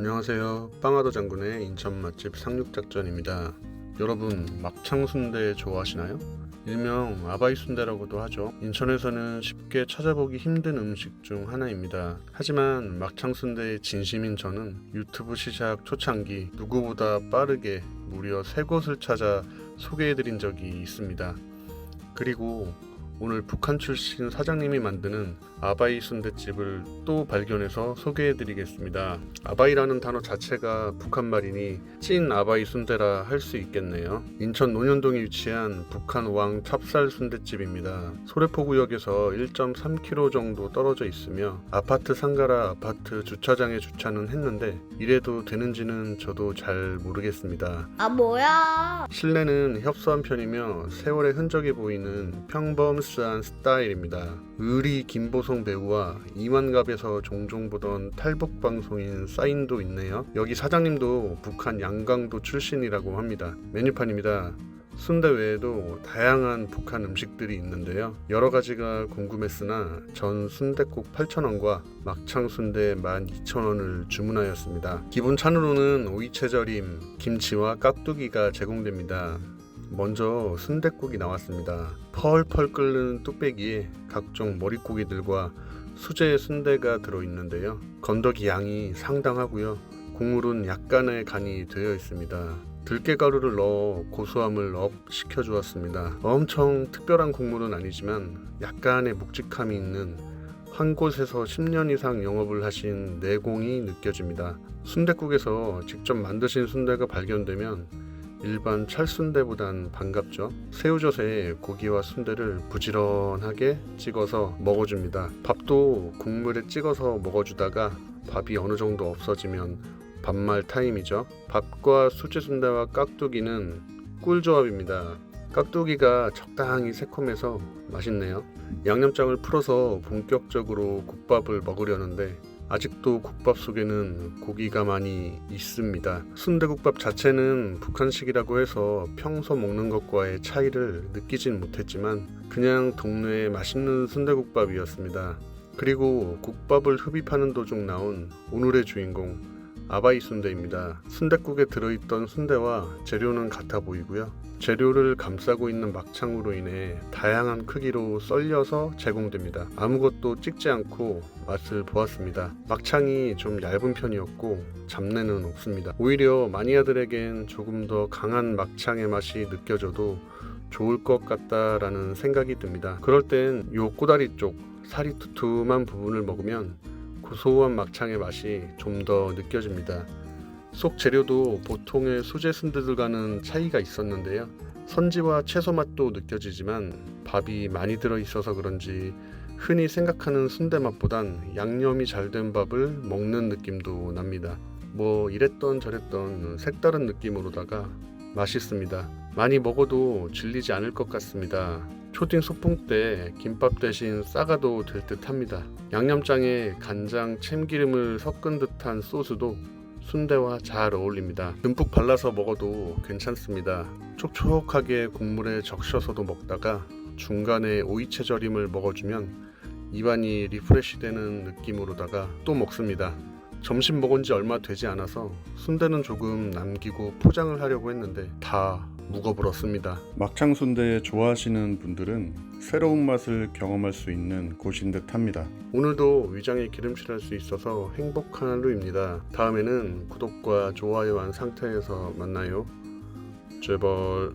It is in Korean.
안녕하세요. 빵하더 장군의 인천 맛집 상륙작전입니다. 여러분 막창 순대 좋아하시나요? 일명 아바이 순대라고도 하죠. 인천에서는 쉽게 찾아보기 힘든 음식 중 하나입니다. 하지만 막창 순대의 진심인 저는 유튜브 시작 초창기 누구보다 빠르게 무려 세 곳을 찾아 소개해드린 적이 있습니다. 그리고 오늘 북한 출신 사장님이 만드는 아바이 순대집을 또 발견해서 소개해드리겠습니다. 아바이라는 단어 자체가 북한 말이니 찐 아바이 순대라 할 수 있겠네요. 인천 논현동에 위치한 북한 왕 찹쌀 순대집입니다. 소래포 구역에서 1.3km 정도 떨어져 있으며 아파트 상가라 아파트 주차장에 주차는 했는데 이래도 되는지는 저도 잘 모르겠습니다. 아 뭐야? 실내는 협소한 편이며 세월의 흔적이 보이는 평범 스한 스타일입니다. 의리 김보성 배우와 이만갑에서 종종 보던 탈북 방송인 사인도 있네요. 여기 사장님도 북한 양강도 출신이라고 합니다. 메뉴판입니다. 순대 외에도 다양한 북한 음식들이 있는데요. 여러 가지가 궁금했으나 전 순대국 8,000원과 막창 순대 12,000원을 주문하였습니다. 기본 찬으로는 오이채절임, 김치와 깍두기가 제공됩니다. 먼저 순댓국이 나왔습니다. 펄펄 끓는 뚝배기에 각종 머릿고기들과 수제 순대가 들어있는데요. 건더기 양이 상당하고요. 국물은 약간의 간이 되어 있습니다. 들깨가루를 넣어 고소함을 업 시켜주었습니다. 엄청 특별한 국물은 아니지만 약간의 묵직함이 있는 한 곳에서 10년 이상 영업을 하신 내공이 느껴집니다. 순댓국에서 직접 만드신 순대가 발견되면 일반 찰순대보단 반갑죠. 새우젓에 고기와 순대를 부지런하게 찍어서 먹어줍니다. 밥도 국물에 찍어서 먹어주다가 밥이 어느 정도 없어지면 밥말 타임이죠. 밥과 수제 순대와 깍두기는 꿀조합입니다. 깍두기가 적당히 새콤해서 맛있네요. 양념장을 풀어서 본격적으로 국밥을 먹으려는데 아직도 국밥 속에는 고기가 많이 있습니다. 순대국밥 자체는 북한식이라고 해서 평소 먹는 것과의 차이를 느끼진 못했지만 그냥 동네의 맛있는 순대국밥이었습니다. 그리고 국밥을 흡입하는 도중 나온 오늘의 주인공 아바이 순대입니다. 순대국에 들어있던 순대와 재료는 같아 보이고요. 재료를 감싸고 있는 막창으로 인해 다양한 크기로 썰려서 제공됩니다. 아무것도 찍지 않고 맛을 보았습니다. 막창이 좀 얇은 편이었고 잡내는 없습니다. 오히려 마니아들에겐 조금 더 강한 막창의 맛이 느껴져도 좋을 것 같다라는 생각이 듭니다. 그럴 땐 요 꼬다리 쪽 살이 두툼한 부분을 먹으면 고소한 막창의 맛이 좀 더 느껴집니다. 속 재료도 보통의 수제 순대들과는 차이가 있었는데요. 선지와 채소 맛도 느껴지지만 밥이 많이 들어 있어서 그런지 흔히 생각하는 순대 맛보단 양념이 잘 된 밥을 먹는 느낌도 납니다. 뭐 이랬던 저랬던 색다른 느낌으로다가 맛있습니다. 많이 먹어도 질리지 않을 것 같습니다. 초딩 소풍 때 김밥 대신 싸가도 될 듯합니다. 양념장에 간장, 참기름을 섞은 듯한 소스도 순대와 잘 어울립니다. 듬뿍 발라서 먹어도 괜찮습니다. 촉촉하게 국물에 적셔서도 먹다가 중간에 오이채 절임을 먹어주면 입안이 리프레시 되는 느낌으로다가 또 먹습니다. 점심 먹은 지 얼마 되지 않아서 순대는 조금 남기고 포장을 하려고 했는데 다 묵어버렸습니다. 막창 순대 좋아하시는 분들은 새로운 맛을 경험할 수 있는 곳인 듯합니다. 오늘도 위장에 기름칠할 수 있어서 행복한 하루입니다. 다음에는 구독과 좋아요 한 상태에서 만나요. 제발.